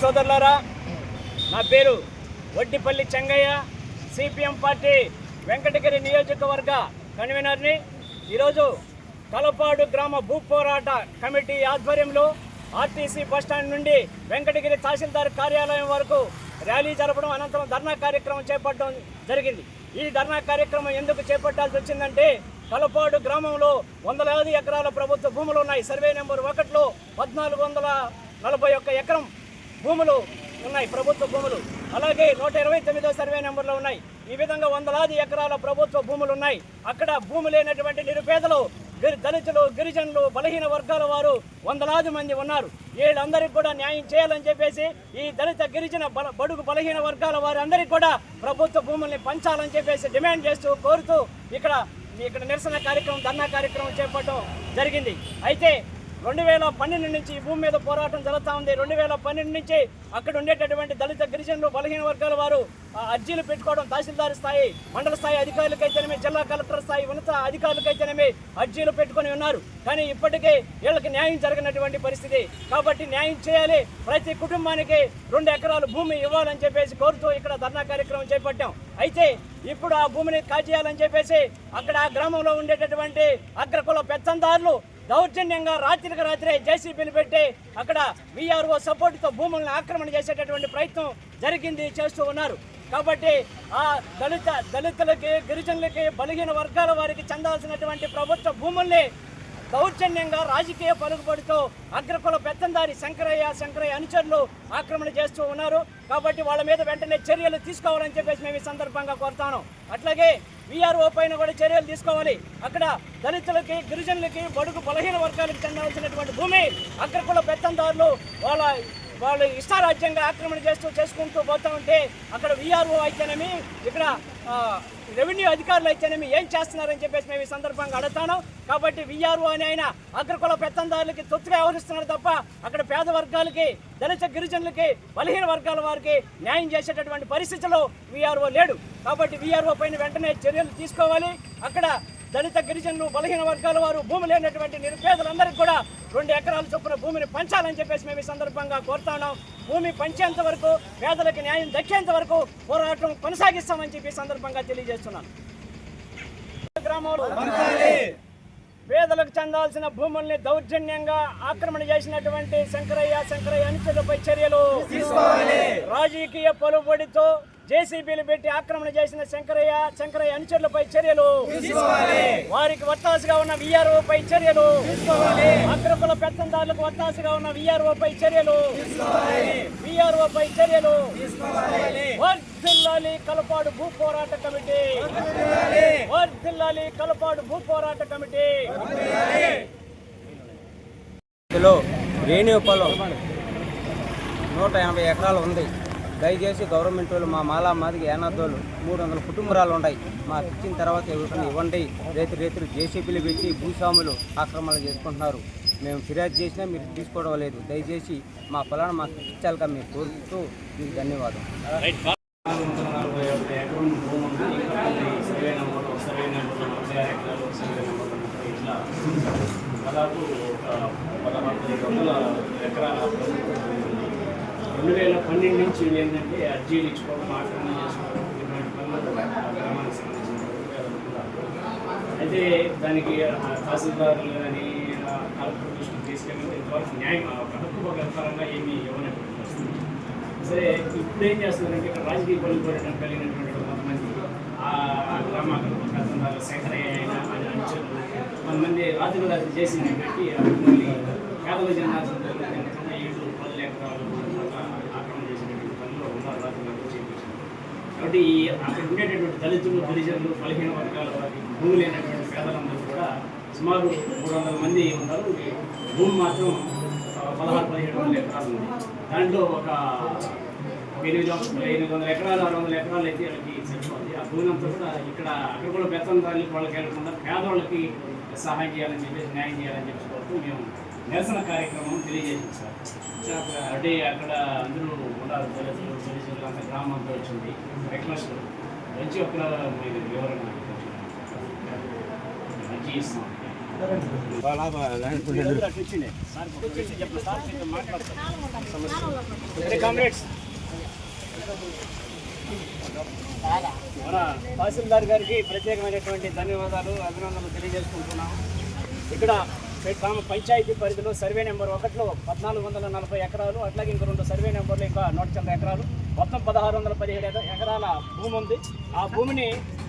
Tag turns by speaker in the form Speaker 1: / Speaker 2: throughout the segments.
Speaker 1: సోదరులారా నా పేరు వడ్డిపల్లి చెంగయ్య సిపిఎం పార్టీ వెంకటగిరి నియోజకవర్గ కన్వీనర్ని. ఈరోజు తలపాడు గ్రామ భూ పోరాట కమిటీ ఆధ్వర్యంలో ఆర్టీసీ బస్టాండ్ నుండి వెంకటగిరి తహసీల్దార్ కార్యాలయం వరకు ర్యాలీ జరపడం అనంతరం ధర్నా కార్యక్రమం చేపట్టడం జరిగింది. ఈ ధర్నా కార్యక్రమం ఎందుకు చేపట్టాల్సి వచ్చిందంటే తలపాడు గ్రామంలో వందలాది ఎకరాల ప్రభుత్వ భూములు ఉన్నాయి. సర్వే నెంబర్ ఒకటిలో పద్నాలుగు వందల నలభై ఒక్క ఎకరం భూములు ఉన్నాయి ప్రభుత్వ భూములు. అలాగే నూట ఇరవై తొమ్మిదో సర్వే నెంబర్లో ఉన్నాయి. ఈ విధంగా వందలాది ఎకరాల ప్రభుత్వ భూములు ఉన్నాయి. అక్కడ భూమి లేనటువంటి నిరుపేదలు గిరి దళితులు గిరిజనులు బలహీన వర్గాల వారు వందలాది మంది ఉన్నారు. వీళ్ళందరికీ కూడా న్యాయం చేయాలని చెప్పేసి ఈ దళిత గిరిజన బల బడుగు బలహీన వర్గాల వారందరికీ కూడా ప్రభుత్వ భూముల్ని పంచాలని చెప్పేసి డిమాండ్ చేస్తూ కోరుతూ ఇక్కడ ఇక్కడ నిరసన కార్యక్రమం ధర్నా కార్యక్రమం చేపట్టడం జరిగింది. అయితే రెండు వేల పన్నెండు నుంచి ఈ భూమి మీద పోరాటం జరుగుతూ ఉంది. రెండు వేల పన్నెండు నుంచి అక్కడ ఉండేటటువంటి దళిత గిరిజనులు బలహీన వర్గాల వారు ఆ, అర్జీలు పెట్టుకోవడం తహసీల్దార్ స్థాయి మండల స్థాయి అధికారులకైతేనేమి జిల్లా కలెక్టర్ స్థాయి ఉన్నత అధికారులకైతేనేమి అర్జీలు పెట్టుకొని ఉన్నారు. కానీ ఇప్పటికే వీళ్ళకి న్యాయం జరిగినటువంటి పరిస్థితి. కాబట్టి న్యాయం చేయాలి. ప్రతి కుటుంబానికి రెండు ఎకరాలు భూమి ఇవ్వాలని చెప్పేసి కోరుతూ ఇక్కడ ధర్నా కార్యక్రమం చేపట్టాం. అయితే ఇప్పుడు ఆ భూమిని కాజేయాలని చెప్పేసి అక్కడ ఆ గ్రామంలో ఉండేటటువంటి అగ్రకుల పెత్తందారులు దౌర్జన్యంగా రాత్రికి రాత్రే జేసీబీని పెట్టి అక్కడ వీఆర్ఓ సపోర్ట్తో భూములను ఆక్రమణ చేసేటటువంటి ప్రయత్నం జరిగింది చేస్తూ ఉన్నారు. కాబట్టి ఆ దళిత దళితులకి గిరిజనులకి బలహీన వర్గాల వారికి చెందాల్సినటువంటి ప్రభుత్వ భూముల్ని దౌర్జన్యంగా రాజకీయ పలుకుబడితో అగ్రకుల పెత్తందారి శంకరయ్య శంకరయ్య అనుచరులు ఆక్రమణ చేస్తూ ఉన్నారు. కాబట్టి వాళ్ళ మీద వెంటనే చర్యలు తీసుకోవాలని చెప్పేసి మేము ఈ సందర్భంగా కోరుతాను. అట్లాగే విఆర్ఓ పైన కూడా చర్యలు తీసుకోవాలి. అక్కడ దళితులకి గిరిజనులకి బడుగు బలహీన వర్గాలకు చెందవలసినటువంటి భూమి అగ్రకుల పెత్తందారులు వాళ్ళ వాళ్ళు ఇష్టారాజ్యంగా ఆక్రమణ చేస్తూ చేసుకుంటూ పోతా ఉంటే అక్కడ విఆర్ఓ అయితేనేమి ఇక్కడ రెవెన్యూ అధికారులు అయితేనేమి ఏం చేస్తున్నారని చెప్పేసి మేము ఈ సందర్భంగా అడుగుతాను. కాబట్టి విఆర్ఓ అని ఆయన అగ్రకుల పెత్తందారులకి తొత్తుగా వ్యవహరిస్తున్నారు తప్ప అక్కడ పేద వర్గాలకి దళిత గిరిజనులకి బలహీన వర్గాల వారికి న్యాయం చేసేటటువంటి పరిస్థితిలో విఆర్ఓ లేడు. కాబట్టి విఆర్ఓ పైన వెంటనే చర్యలు తీసుకోవాలి. అక్కడ దళిత గిరిజనులు బలహీన వర్గాల వారు భూమి లేనటువంటి నిరుపేదలందరికీ కూడా రెండు ఎకరాల చొప్పున భూమిని పంచాలని చెప్పేసి మేము ఈ సందర్భంగా కోరుతున్నాం భూమి పంచేంత వరకు పేదలకు న్యాయం దక్కేంత వరకు పోరాటం కొనసాగిస్తామని చెప్పి సందర్భంగా తెలియజేస్తున్నాను. గ్రామంలో పేదలకు చెందాల్సిన భూముల్ని దౌర్జన్యంగా ఆక్రమణ చేసినటువంటి శంకరయ్య శంకరయ్య అనుచరులపై చర్యలు. రాజకీయ పలుబడితో జేసీబీలు పెట్టి ఆక్రమణ చేసిన శంకరయ్య శంకరయ్య అనుచరులపై చర్యలు. వారికి వత్తాసుగా ఉన్న విఆర్ఓ పై చర్యలు అగ్రకుల పెత్తందారులకు వత్తాసుగా ఉన్న విఆర్ఓ పై చర్యలు. విఆర్ఓ పై చర్యలు. వర్ధిల్లాలి కలపాడు భూ పోరాట కమిటీ. వర్ధిల్లాలి కలపాడు భూ పోరాట కమిటీ.
Speaker 2: కిలో రేణు పొలం నూట ఎనభై ఎకరాలు ఉంది. దయచేసి గవర్నమెంట్ వాళ్ళు మా మాలా మాదికి మూడు వందల కుటుంబరాలు ఉన్నాయి. మాకు ఇచ్చిన తర్వాత ఎవరికైనా ఇవ్వండి. రైతు రైతులు జేసీబీలు పెట్టి భూస్వాములు ఆక్రమణలు చేసుకుంటున్నారు. మేము ఫిర్యాదు చేసినా మీరు తీసుకోవడం లేదు. దయచేసి మా పొలాన్ని మాకు ఇచ్చాలిగా మేము కోరుతూ మీకు
Speaker 1: ధన్యవాదం. దాదాపు ఒక పదహారు వందల ఎకరాల రెండు వేల పన్నెండు నుంచి ఏంటంటే అర్జీలు ఇచ్చుకోవడం ఆక్రమణ చేసుకోవడం ఇటువంటి పనులు గ్రామానికి సంబంధించిన అయితే దానికి తహసీల్దారులు కానీ కలెక్టర్ దృష్టికి తీసుకెళ్ళి ఇంతవరకు న్యాయం ఆ పరంగా ఏమీ ఇవ్వనటువంటి సరే ఇప్పుడు ఏం చేస్తున్నారంటే ఇక్కడ రాజకీయ పనులు కోరడం కలిగినటువంటి కొంతమంది ఆ ఆ గ్రామ పెద్దందారు శేఖరయ్య అయిన ఆయన కొంతమంది రాత్రి రాత్రి చేసింది పెట్టి మళ్ళీ భూముల్ని జనాలు చెందాల్సిన భూములు ఎకరాలు ఆక్రమణ చేసినటువంటి పనిలో ఉన్నారు రాత్రి చేపించారు కాబట్టి ఈ అక్కడ ఉండేటటువంటి దళితులు గిరిజనులు బలహీన వర్గాల వారికి భూమి లేనటువంటి పేదలందరూ కూడా సుమారు మూడు వందల మంది ఉన్నారు. భూమి మాత్రం పదహారు పదిహేడు వందల ఎకరాలు ఉంది. దాంట్లో ఒక ఎనిమిది వందల ఎనిమిది వందల ఎకరాలు ఆరు వందల ఎకరాలు అయితే వాళ్ళకి సరిపోతుంది ఆ భూమి అంతా కూడా ఇక్కడ అక్కడ కూడా బెత్తందారులకి వాళ్ళకి వెళ్ళకుండా పేదవాళ్ళకి సహాయం చేయాలని చెప్పేసి న్యాయం చేయాలని చెప్పేసి కోరుతూ మేము నిరసన కార్యక్రమం తెలియజేసింది సార్. అంటే అక్కడ అందరూ ఉండాలి దళితులు దళితులు అంత గ్రామం అంతా వచ్చింది. రిక్వెస్ట్ మంచి ఒక మీరు వివరణ మంచి ఇస్తాం మన తహసీల్దార్ గారికి ప్రత్యేకమైనటువంటి ధన్యవాదాలు అభినందనలు తెలియజేసుకుంటున్నాం. ఇక్కడ గ్రామ పంచాయతీ పరిధిలో సర్వే నెంబర్ ఒకటిలో పద్నాలుగు వందల నలభై ఎకరాలు అట్లాగే ఇంకో రెండు సర్వే నెంబర్లు ఇంకా నూట చిల్లర ఎకరాలు. మొత్తం పదహారు వందల పదిహేడు ఎకరాల భూమి ఉంది. ఆ భూమిని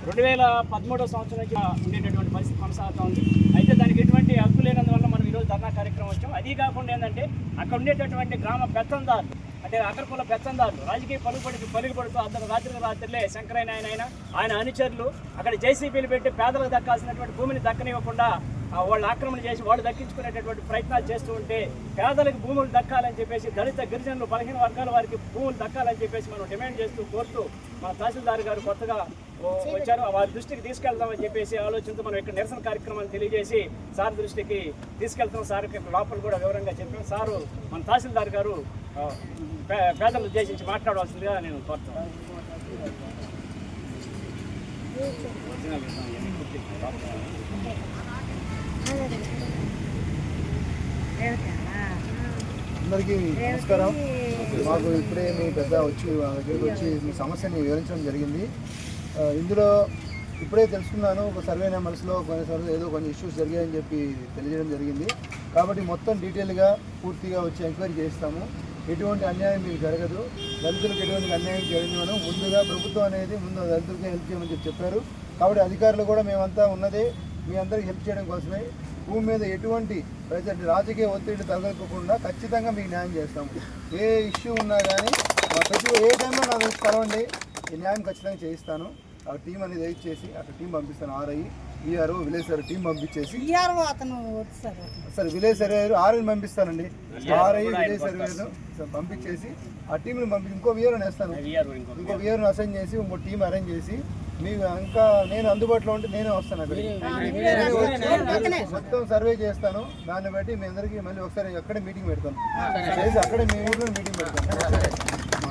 Speaker 1: రెండు వేల పదమూడవ సంవత్సరం నుంచి ఉండేటటువంటి పరిస్థితి కొనసాగుతూ ఉంది. అయితే దానికి ఎటువంటి హక్కు లేనందువల్ల మనం ఈరోజు ధర్నా కార్యక్రమం వచ్చాం. అది కాకుండా ఏంటంటే అక్కడ ఉండేటటువంటి గ్రామ పెత్తందారులు అంటే అగ్రకుల పెత్తందారులు రాజకీయ పలుకుబడికి పలుకుబడుతూ అతను రాత్రి రాత్రిలే శంకరైన ఆయన ఆయన ఆయన అనుచరులు అక్కడ జేసీబీలు పెట్టి పేదలకు దక్కాల్సినటువంటి భూమిని దక్కనివ్వకుండా వాళ్ళు ఆక్రమణ చేసి వాళ్ళు దక్కించుకునేటటువంటి ప్రయత్నాలు చేస్తూ ఉంటే పేదలకు భూములు దక్కాలని చెప్పేసి దళిత గిరిజనులు బలహీన వర్గాల వారికి భూములు దక్కాలని చెప్పేసి మనం డిమాండ్ చేస్తూ కోరుతూ మన తహసీల్దార్ గారు కొత్తగా వచ్చారు. వారి దృష్టికి తీసుకెళ్దామని చెప్పేసి ఆలోచనతో మనం ఇక్కడ నిరసన కార్యక్రమాన్ని తెలియజేసి సార్ దృష్టికి తీసుకెళ్తాం. సార్ లోపల కూడా వివరంగా చెప్పాం. సారు మన తహసీల్దార్ గారు పే- పేదలను ఉద్దేశించి మాట్లాడవలసిందిగా నేను కోరుతాను
Speaker 3: అందరికీ నమస్కారం. మాకు ఇప్పుడే మీ పెద్ద వచ్చి మా దగ్గరికి వచ్చి మీ సమస్యని వివరించడం జరిగింది. ఇందులో ఇప్పుడే తెలుసుకున్నాను ఒక సర్వే నెంబర్స్లో కొన్నిసార్లు ఏదో కొన్ని ఇష్యూస్ జరిగాయని చెప్పి తెలియజేయడం జరిగింది. కాబట్టి మొత్తం డీటెయిల్గా పూర్తిగా వచ్చి ఎంక్వైరీ చేస్తాము. ఎటువంటి అన్యాయం మీకు జరగదు. దళితులకు ఎటువంటి అన్యాయం జరిగిన ముందుగా ప్రభుత్వం అనేది ముందు దళితులకే హెల్ప్ చేయమని చెప్పి చెప్పారు. కాబట్టి అధికారులు కూడా మేమంతా ఉన్నదే మీ అందరికి హెల్ప్ చేయడం కోసమే. భూమి మీద ఎటువంటి ప్రజెంట్ రాజకీయ ఒత్తిడి తగలకుండా ఖచ్చితంగా మీకు న్యాయం చేస్తాము. ఏ ఇష్యూ ఉన్నా కానీ మా ప్రతి ఏ టైంలో నా దగ్గర కలవండి ఈ న్యాయం ఖచ్చితంగా చేయిస్తాను. ఆ టీం అనేది వెయిట్ చేసి అక్కడ టీం పంపిస్తాను RI. ERO village survey team పంపించేసి. సరే. విలేజ్ సర్వేయర్ ఆర్ఐని పంపిస్తానండి ఆర్ఐ విలేజ్ సర్వేయర్ పంపించేసి ఆ టీంని పంపి ఇంకో విఆర్ఓ వేస్తాను
Speaker 1: ఇంకో
Speaker 3: విఆర్ఓని అసైన్ చేసి ఇంకో టీం అరేంజ్ చేసి మీకు ఇంకా నేను అందుబాటులో ఉంటే నేనే వస్తాను అక్కడికి. మొత్తం సర్వే చేస్తాను. దాన్ని బట్టి మీ అందరికీ మళ్ళీ ఒకసారి అక్కడే మీటింగ్ పెడతాను. అక్కడే మీ ఊర్లో మీటింగ్ పెడతాను.